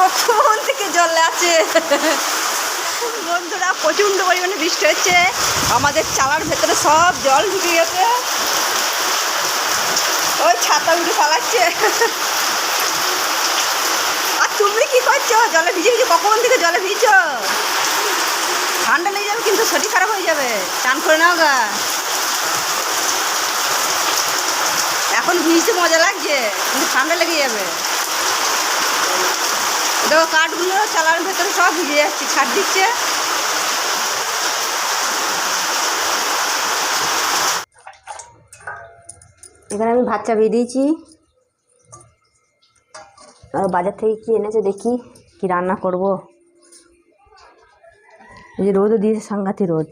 কখন থেকে জল আছে? বন্ধুরা, প্রচণ্ড পরিমাণে বৃষ্টি হচ্ছে। আমাদের চালার ভেতরে সব জল ঢুকে গেছে। ওই ছাতা উঠে পালাচ্ছে। আর তুমি কি করছ? জলে ভিজে ভিজে কখন থেকে জলে ভিজছো? ঠান্ডা লেগে যাবে কিন্তু শরীর খারাপ হয়ে যাবে। চান করে নাও গা। এখন ভিজতে মজা লাগছে, কিন্তু ঠান্ডা লেগে যাবে। দেখো কাঠগুলো চালার ভেতরে সব ভিজে যাচ্ছে, ছাড় দিচ্ছে। এখানে আমি ভাত চাপিয়ে দিয়েছি। আর বাজার থেকে কি এনেছে দেখি, কি রান্না করব। এই যে রোদও দিয়েছে সাংঘাতি রোদ।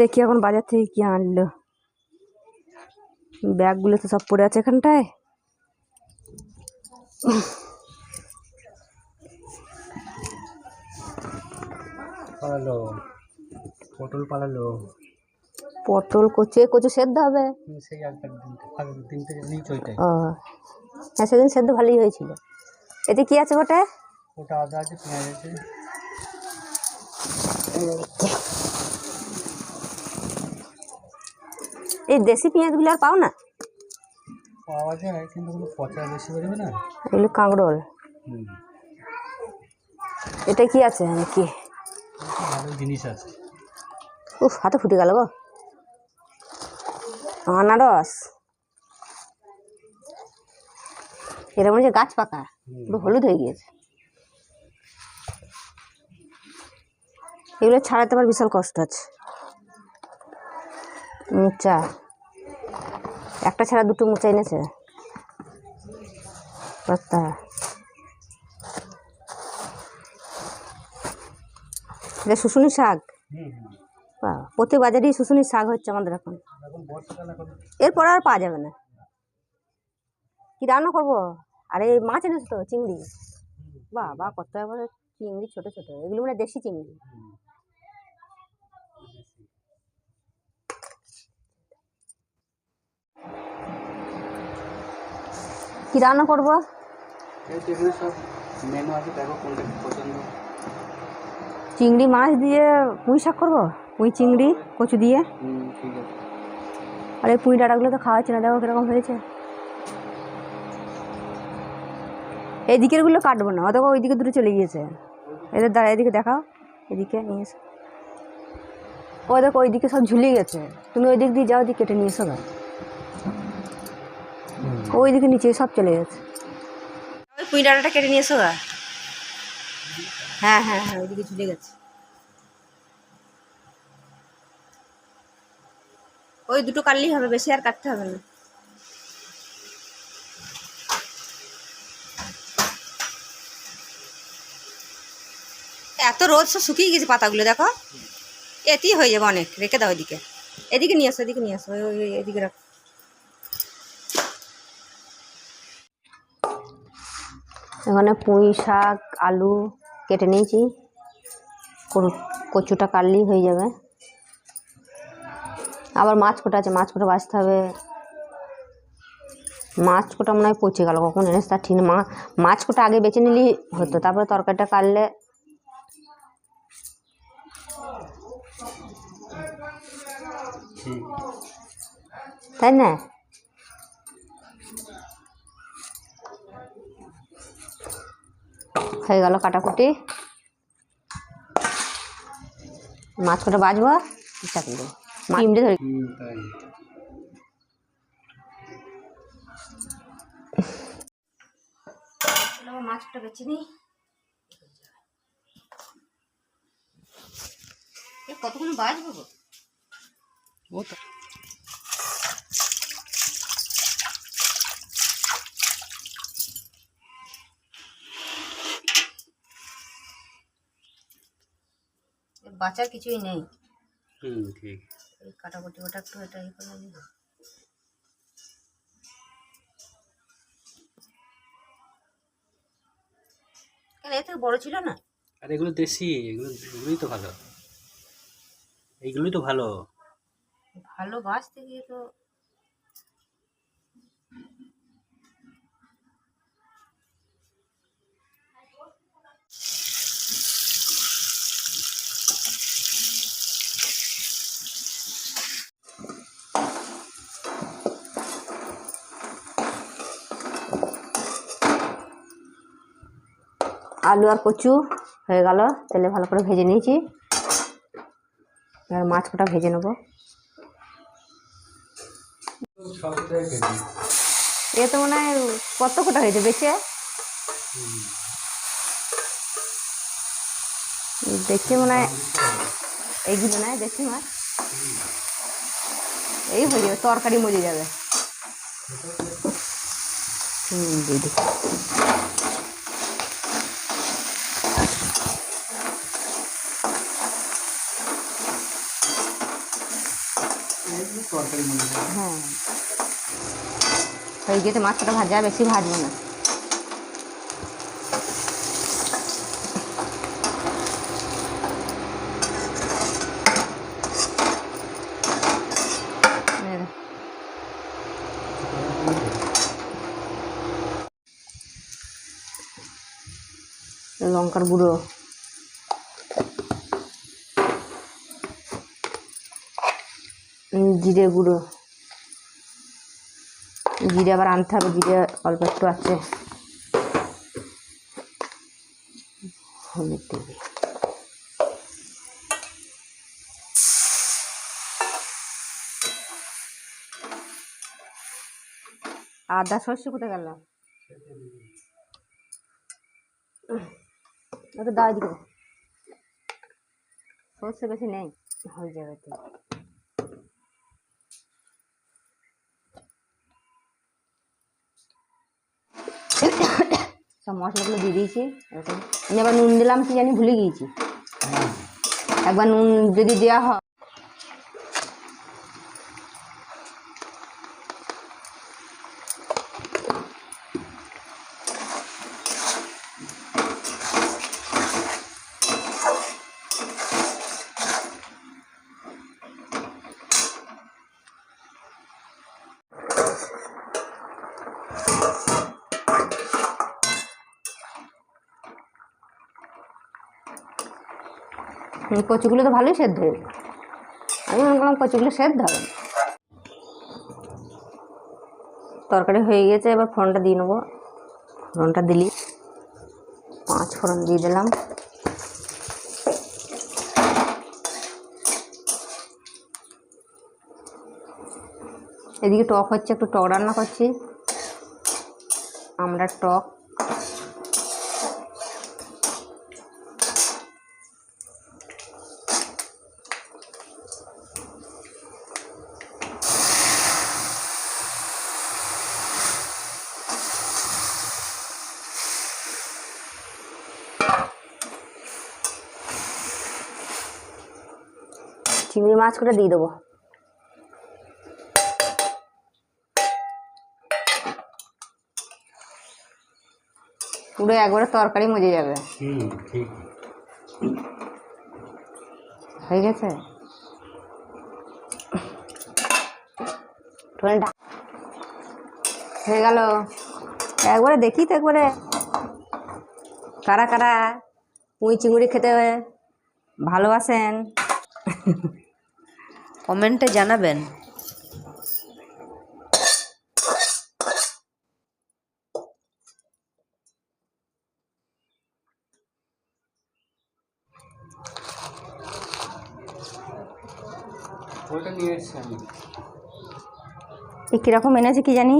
দেখি এখন বাজার থেকে কি আনলো। ব্যাগগুলো তো সব পড়ে আছে এখানটায়। পালালো। পটল পালালো। পটল কচু এ কচু সেদ্ধ হবে? সেই আগের দিন আগের দিন থেকে নিচ ওইটাই। ও হ্যাঁ সেদিন সেদ্ধ ভালোই হয়েছিল। এতে কি আছে বটে? ওটা আদা আছে পেঁয়াজ আছে। এই দেশি পেঁয়াজগুলো আর পাও না? পাওয়া যায় কিন্তু কোনো পচা বেশি বেরোবে না? এগুলো কাঁকরোল। এটা কি আছে? নাকি ভালো জিনিস আছে। উফ হাতে ফুটে গেল গো। আনারস। এটা মনে হচ্ছে গাছ পাকা পুরো হলুদ হয়ে গিয়েছে। এগুলো ছাড়াতে আমার বিশাল কষ্ট আছে। মুচা একটা ছাড়া দুটো মুচা এনেছে। এটা শুশুনি শাক? প্রতি বাজারেই শুশুনি শাক হচ্ছে আমাদের এখন। এরপর আর পাওয়া যাবে না। কি রান্না করব? আরে মাছ এনেছো তো চিংড়ি। বাহ বাহ কত চিংড়ি ছোট ছোট। এগুলো মানে দেশি চিংড়ি। কি রান্না করব? চিংড়ি মাছ দিয়ে পুঁই শাক করব? পুঁই চিংড়ি কচু দিয়ে? আর এই পুঁই ডাঁটাগুলো তো খাওয়া হচ্ছে না দেখো কীরকম হয়েছে। এই দিকেরগুলো কাটবো না অত ওইদিকে দূরে চলে গিয়েছে। এদের দ্বারা এদিকে দেখাও এদিকে নিয়ে এসো। ও দেখো ওইদিকে সব ঝুলিয়ে গেছে। তুমি ওই দিক দিয়ে যাও দিকে কেটে নিয়ে এসো না ওই দিকে নিচে সব চলে গেছে। ওই পুঁই ডাঁটাটা কেটে নিয়ে এসো গা? হ্যাঁ হ্যাঁ হ্যাঁ ওইদিকে ঝুলে গেছে। ওই দুটো কাটলেই হবে বেশি আর কাটতে হবে না। এত রোদ সব শুকিয়ে গেছে পাতাগুলো দেখো। এতেই হয়ে যাবে অনেক রেখে দাও এদিকে। এদিকে নিয়ে আসো এদিকে নিয়ে আসো ওই ওই ওই এদিকে রাখো। এখানে পুঁই শাক, আলু কেটে নিয়েছি। কচুটা কাটলেই হয়ে যাবে। আবার মাছ কোটা আছে? মাছ কোটা বাছতে হবে। মাছ কোটা মনে হয় পচে গেল, কখন এনেছে তার ঠিক। মা, মাছ কোটা আগে বেছে নিলেই হতো, তারপরে তরকারিটা কাটলে তাই না? হয়ে গেল কাটাকুটি। মাছ কটা বাজবো? চাকরি দেবো। চিমড়ে ধরে মাছটা বেছে নিই কতক্ষণ বাজবো গো? ও তো বাঁচার কিছুই নেই। হুম ঠিক। এই কাটাকুটি ওটা একটু এটা ইয়ে করে। কেন এ থেকে বড় ছিল না? আর এগুলো দেশি এগুলো এগুলোই তো ভালো। এইগুলোই তো ভালো। ভালো বাঁচতে গিয়ে তো আলু আর কচু হয়ে গেল। তেলে ভালো করে ভেজে নিয়েছি। এবার মাছ কটা ভেজে নেব। এ তো মনে হয় কত কোটা হয়েছে? বেশি? দেখছি মনে হয় এইগুলো নয় দেখছি মাছ। এই হয়ে যাবে, তরকারি মজে যাবে। হুম, দিদি। তরকারি মনে হয় হ্যাঁ হয়ে গেছে মাছটা ভাজা বেশি ভাজবো না এই দেখো। লঙ্কার গুঁড়ো জিরে গুঁড়ো। জিরে আবার আনতে হবে, জিরে অল্প একটু আছে। হলুদ দেবে আদা সর্ষে কোথায় গেল? ওটা দিকে সর্ষে বেশি নেই। হয়ে যাবে তো। সব মশলাগুলো দিয়ে দিয়েছি, এরকম। আমি আবার নুন দিলাম, কি জানি ভুলে গিয়েছি। একবার নুন যদি দেওয়া হয়। কচুগুলো তো ভালোই সেদ্ধ হয়েছে আমি মনে করলাম কচুগুলো সেদ্ধ হবে তরকারি হয়ে গেছে, এবার ফোড়নটা দিয়ে নেব। ফোড়নটা দিলি। পাঁচ ফোড়ন দিয়ে দিলাম। এদিকে টক হচ্ছে, একটু টক রান্না করছি। আমরা টক। চিংড়ি মাছ করে দিয়ে দেবো। পুরো একবারে তরকারি মজে যাবে। হয়ে গেছে? হয়ে গেল। একবারে দেখি তো একবারে। কারা কারা পুঁই চিংড়ি খেতে ভালোবাসেন? কমেন্টে জানাবেন। ওটা নিয়ে এসছি আমি। এই কীরকম এনেছে কি জানি?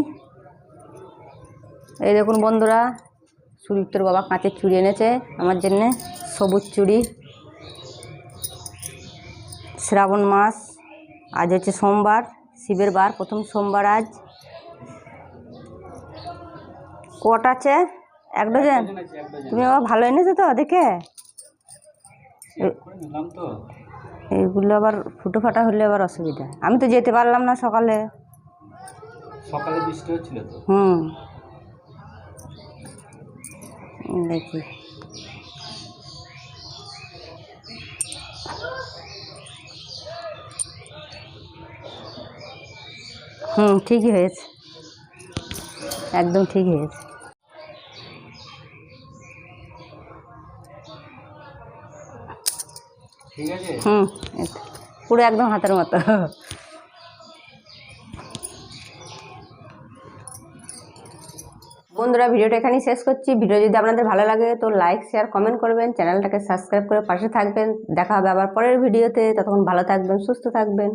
এই দেখুন বন্ধুরা সুদীপ্তর বাবা কাঁচের চুড়ি এনেছে আমার জন্যে সবুজ চুড়ি শ্রাবণ মাস। আজ হচ্ছে সোমবার শিবের বার প্রথম সোমবার আজ। কট আছে? এক ডজন? তুমি বাবা ভালো এনেছো তো দেখে? এ- করে নিলাম তো এইগুলো আবার ফুটো ফাটা হলে আবার অসুবিধা। আমি তো যেতে পারলাম না সকালে। সকালে বৃষ্টি হচ্ছিল তো? হুম। দেখি। হুম ঠিকই হয়েছে। একদম ঠিকই হয়েছে। হুম পুরো একদম হাতের মতো। বন্ধুরা ভিডিওটা এখানেই শেষ করছি। ভিডিও যদি আপনাদের ভালো লাগে তো লাইক শেয়ার কমেন্ট করবেন। চ্যানেলটাকে সাবস্ক্রাইব করে পাশে থাকবেন। দেখা হবে আবার পরের ভিডিওতে। ততক্ষণ ভালো থাকবেন সুস্থ থাকবেন।